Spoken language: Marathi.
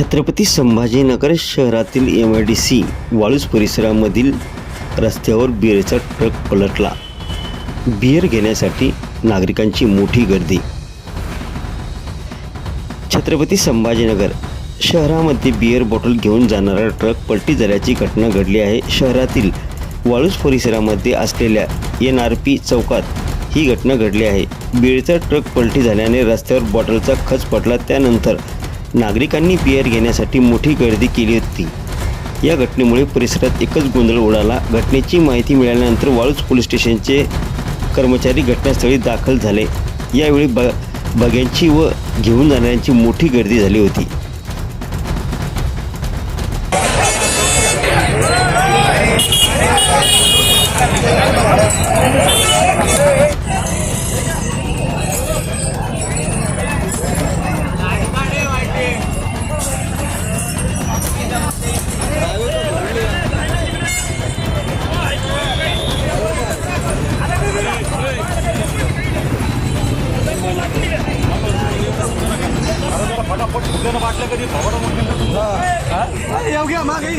छत्रपती संभाजीनगर शहरातील एम आय डी सी वाळूस परिसरामधील रस्त्यावर बिअरचा ट्रक पलटला. बिअर घेण्यासाठी नागरिकांची मोठी गर्दी. छत्रपती संभाजीनगर शहरामध्ये बिअर बॉटल घेऊन जाणारा ट्रक पलटी झाल्याची घटना घडली आहे. शहरातील वाळूस परिसरामध्ये असलेल्या एन आर पी चौकात ही घटना घडली आहे. बिअरचा ट्रक पलटी झाल्याने रस्त्यावर बॉटलचा खच पडला. त्यानंतर नागरिकांनी बिअर घेण्यासाठी मोठी गर्दी केली होती. या घटनेमुळे परिसरात एकच गोंधळ उडाला. घटनेची माहिती मिळाल्यानंतर वाळूज पोलीस स्टेशनचे कर्मचारी घटनास्थळी दाखल झाले. यावेळी ब बघ्यांची व घेऊन जाणाऱ्यांची मोठी गर्दी झाली होती. पटापट सुटल्यानं वाटलं कधी? भगवान योग्य मागे.